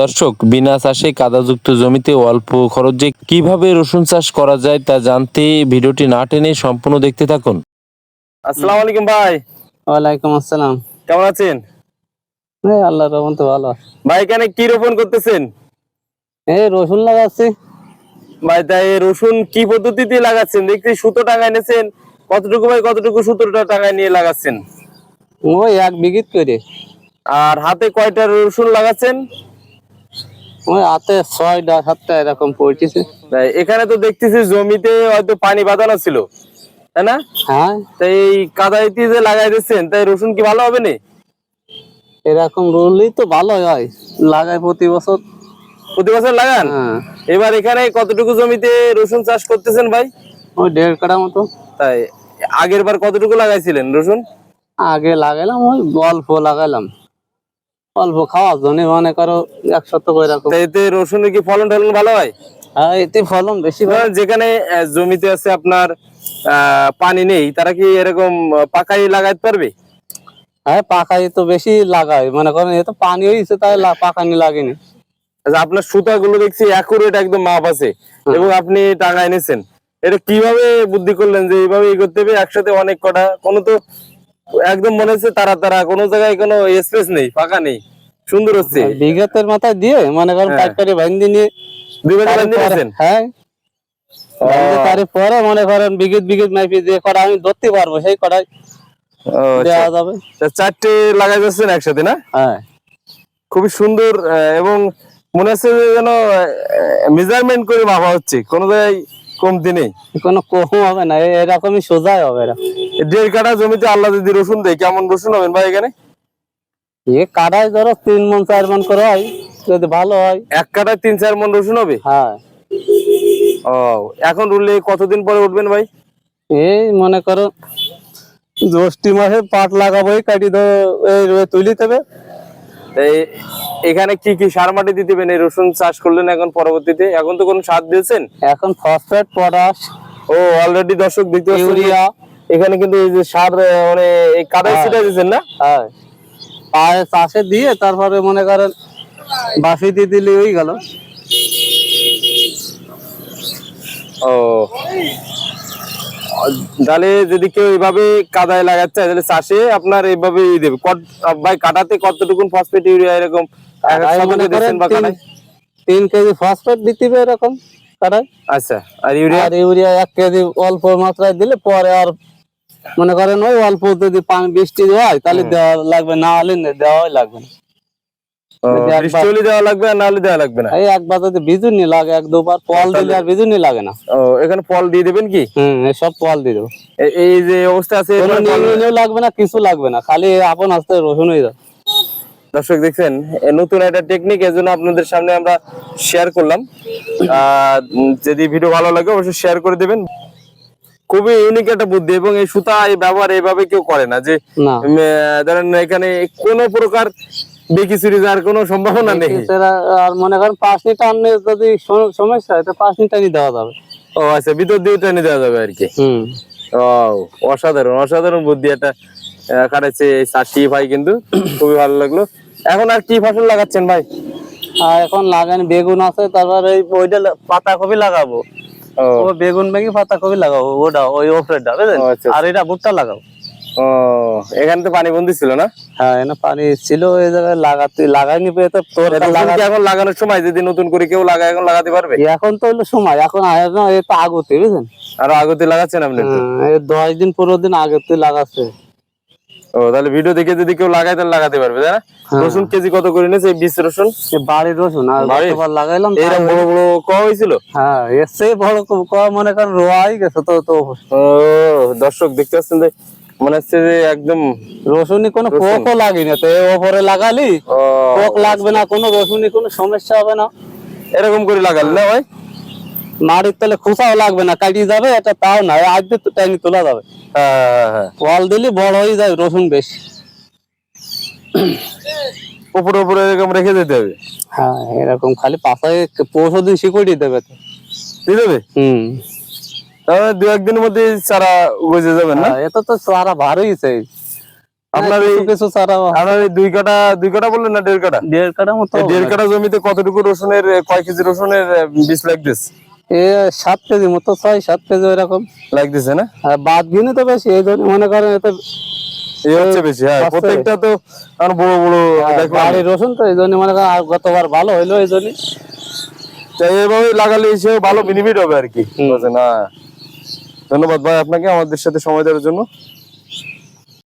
দর্শক বিনা চাষে কাদাযুক্ত জমিতে অল্প খরচে কীভাবে রসুন চাষ করা যায় তা জানতে ভিডিওটি না টেনে সম্পূর্ণ দেখতে থাকুন। আসসালামু আলাইকুম ভাই। ওয়ালাইকুম আসসালাম। কেমন আছেন? আল্লাহর রহমতে ভালো। ভাই এখানে কি রোপণ করতেছেন? এই রসুন লাগাচ্ছি। ভাই তাই রসুন কি পদ্ধতিতে লাগাচ্ছেন? দেখছি সুতো টাঙায় নিয়েছেন। কতটুকু ভাই কতটুকু সুতোটা টাঙায় নিয়ে লাগাচ্ছেন? ওই এক বিঘিত করে। আর হাতে কয়টা রসুন লাগাচ্ছেন? ওই হাতে ছয়টা সাতটা এরকম পড়তেছে। এখানে তো দেখতেছি জমিতে হয়তো পানি বাঁধানো ছিল তাই না? হ্যাঁ। তাই এই কাদাইতে যে লাগাই দিচ্ছেন তাই রসুন কি ভালো হবে না? এরকম রুলই তো ভালো হয় লাগাই প্রতি বছর। প্রতি বছর লাগান? হ্যাঁ। এবার এখানে কতটুকু জমিতে রসুন চাষ করতেছেন ভাই? ওই দেড় কাটা মতো। তাই আগের বার কতটুকু লাগাইছিলেন রসুন? আগে লাগাইলাম ওই অল্প লাগাইলাম। অল্প খাওয়ার জন্য মনে করো এক শতক এরকম তাই এতে রসুনের কি ফলন টলন ভালো হয়? হ্যাঁ এতে ফলন বেশি হয়। যেখানে জমিতে আছে আপনার পানি নেই তারা কি এরকম পাকাই লাগাইতে পারবে? হ্যাঁ পাকাই তো বেশি লাগাই মনে করেন এ তো পানি হয়েছে তাই পাকানি লাগেনি। আচ্ছা, আপনার সুতাগুলো দেখছি অ্যাকুরেট একদম মাপ আছে এবং আপনি টাকা এনেছেন। এটা কীভাবে বুদ্ধি করলেন যে এইভাবে ই করতে হবে? একসাথে অনেক কটা কোনো তো একদম মনে হচ্ছে তারা তারা কোনো জায়গায় কোনো স্পেস নেই ফাঁকা নেই সুন্দর হচ্ছে। বিঘাতের মাথায় দিয়ে মনে করেন হ্যাঁ। পাইকারি বাইন্দি নিয়ে হ্যাঁ। তারপরে মনে করেন বিঘিত বিঘিত মাইপি যে কটা আমি ধরতে পারব সেই কটাই দেওয়া যাবে। চারটে লাগাই যাচ্ছেন একসাথে না? হ্যাঁ। খুবই সুন্দর এবং মনে হচ্ছে যে যেন মেজারমেন্ট করে মাপা হচ্ছে কোনো জায়গায় কমতি নেই কোনো কম হবে না এরকমই সোজাই হবে এরা। দেড় কাঠা জমিতে আল্লাহ যদি রসুন দেয় কেমন রসুন হবেন ভাই এখানে? এ কাটাই ধরো তিন মন চার মন করে হয় যদি ভালো হয়। এক কাঠায় তিন চার মন রসুন হবে? হ্যাঁ। ও এখন রুলে কতদিন পরে উঠবেন ভাই? এই মনে করো জ্যৈষ্ঠী মাসে পাট লাগাবো কাটি ধরো এই তুলি দেবে এই এখানে কি কি সার মাটি দিতে হবে? এই রসুন চাষ করলেন এখন পরবর্তীতে। এখন তো কোনো সার দিয়েছেন? এখন ফসফেট পটাশ ও অলরেডি দর্শক দেখতে পাচ্ছেন ইউরিয়া। এখানে কিন্তু এই যে সার মানে এই কাদায় হ্যাঁ। ছিটা দিয়েছেন না? হ্যাঁ। পায়ে চাষে দিয়ে তারপরে মনে করেন বাসি দিয়ে দিলে ওই গেল। ও তাহলে যদি কেউ এইভাবে কাদায় লাগাতে চায় তাহলে চাষে আপনার এইভাবে ই দেবে। ভাই কাটাতে কতটুকুন ফসফেট ইউরিয়া এরকম? তিন- কেজি ফসফেট দিতে হবে এরকম কাটায় আচ্ছা আর ইউরিয়া আর ইউরিয়া এক কেজি অল্প মাত্রায় দিলে পরে আর মনে করেন ওই অল্প যদি পানি বৃষ্টি হয় তাহলে দেওয়া লাগবে না হলে দেওয়াই লাগবে না। বৃষ্টি দেওয়া লাগবে না দেওয়া লাগবে না? এই একবার যদি বিজুনি লাগে এক দুবার দিলে আর বিজুনি লাগে না। ও এখানে দিয়ে দেবেন কি? হম সব দিয়ে দেবো। এই যে অবস্থা আছে লাগবে না কিছু লাগবে না। খালি আপন আস্তে রসুন হয়ে যাবে। দর্শক দেখছেন নতুন একটা টেকনিক এর জন্য আপনাদের সামনে আমরা শেয়ার করলাম। যদি ভিডিও ভালো লাগে অবশ্যই শেয়ার করে দেবেন। খুবই ইউনিক একটা বুদ্ধি এবং এই সুতা এই ব্যবহার এইভাবে কেউ করে না। যে ধরেন এখানে কোনো প্রকার বেকি চুরি যাওয়ার কোনো সম্ভাবনা নেই। আর মনে করেন পাঁচ লিটার আনলে যদি সমস্যা হয় তো পাঁচ লিটারই দেওয়া যাবে। ও আচ্ছা ভিতর দিয়ে টেনে দেওয়া যাবে আর কি? হুম। ও অসাধারণ অসাধারণ বুদ্ধি একটা আহ, খাটাচ্ছে এই চাষি ভাই কিন্তু। খুবই ভালো লাগল। এখন আর কি ফসল লাগাচ্ছেন ভাই? আর এখন লাগান বেগুন আছে তারপর ওই ওইটা পাতা কপি লাগাবো। ও। বেগুন বেগি পাতা কপি লাগাবো ওটা ওই ওপরেটা বুঝলেন? আচ্ছা, আর এটা ভুট্টা লাগাবো। ও এখানে তো পানি বন্দি ছিল না? হ্যাঁ এনে পানি ছিল ওই জায়গায় লাগাতে লাগাইনি পেয়ে তো তোর এখন লাগানোর সময়? যদি নতুন করে কেউ লাগায় এখন লাগাতে পারবে? এখন তো হলো সময় এখন না এই তো আগতে বুঝলেন আরও আগতে লাগাচ্ছেন আপনি? হ্যাঁ, এই দশ দিন পনেরো দিন আগে তুই লাগাচ্ছে। ও তাহলে ভিডিও দেখে যদি কেউ লাগায় তাহলে লাগাতে পারবে তাই না? হ্যাঁ। রসুন কেজি কত করে নিয়েছে এই বিশ রসুন? বাড়ির রসুন আর? গতবার লাগাইলাম এইরকম বড় বড় ক হয়েছিল? হ্যাঁ এর সেই বড় ক- ক মনে করেন রোয়াই গেছে তো তো ও দর্শক দেখতে পাচ্ছেন যে মনে হচ্ছে যে একদম রসুনি কোনো রসুন। পোকও লাগেনি তো ওপরে লাগালি পোক লাগবে না কোনো রসুনি কোনো সমস্যা হবে না। এরকম করে লাগাল না ভাই? মাটির তলে খোসাও লাগবে না কাটিয়ে যাবে এটা তাও না আজ তো টাইনি তোলা যাবে। হ্যাঁ হ্যাঁ, হ্যাঁ ফল দিলে বড় হয়ে যায় রসুন বেশি। উপরে উপরে এরকম রেখে দিতে হবে? হ্যাঁ এরকম খালি পাশায় পরশু দিন শিকড়ি দেবে তো। দিয়ে দেবে? হুম। তাহলে দু একদিনের মধ্যে চারা গজে যাবেন না? হ্যাঁ, এটা তো সারা ভারী সেই আপনার এই কিছু কিছু চারা আপনার এই দুই কাটা দুই কাটা বললেন না দেড় কাটা? দেড় কাটা মতো দেড় কাটা জমিতে কতটুকু রসুনের কয় কেজি রসুনের বীজ লাগতেছে? এ সাত কেজি মতো ছয় সাত কেজি এরকম লাগতেছে না? বাদ গিনে তো বেশি এই জন্য মনে করেন এতে বেশি হ্যাঁ প্রত্যেকটা তো আর বড় বড় বাড়ির রসুন তো এই জন্য মনে করেন গতবার ভালো হইল এই জন্য তাই এভাবে লাগালে সেও ভালো বেনিফিট হবে আর কি। হ্যাঁ। ধন্যবাদ ভাই আপনাকে আমাদের সাথে সময় দেওয়ার জন্য।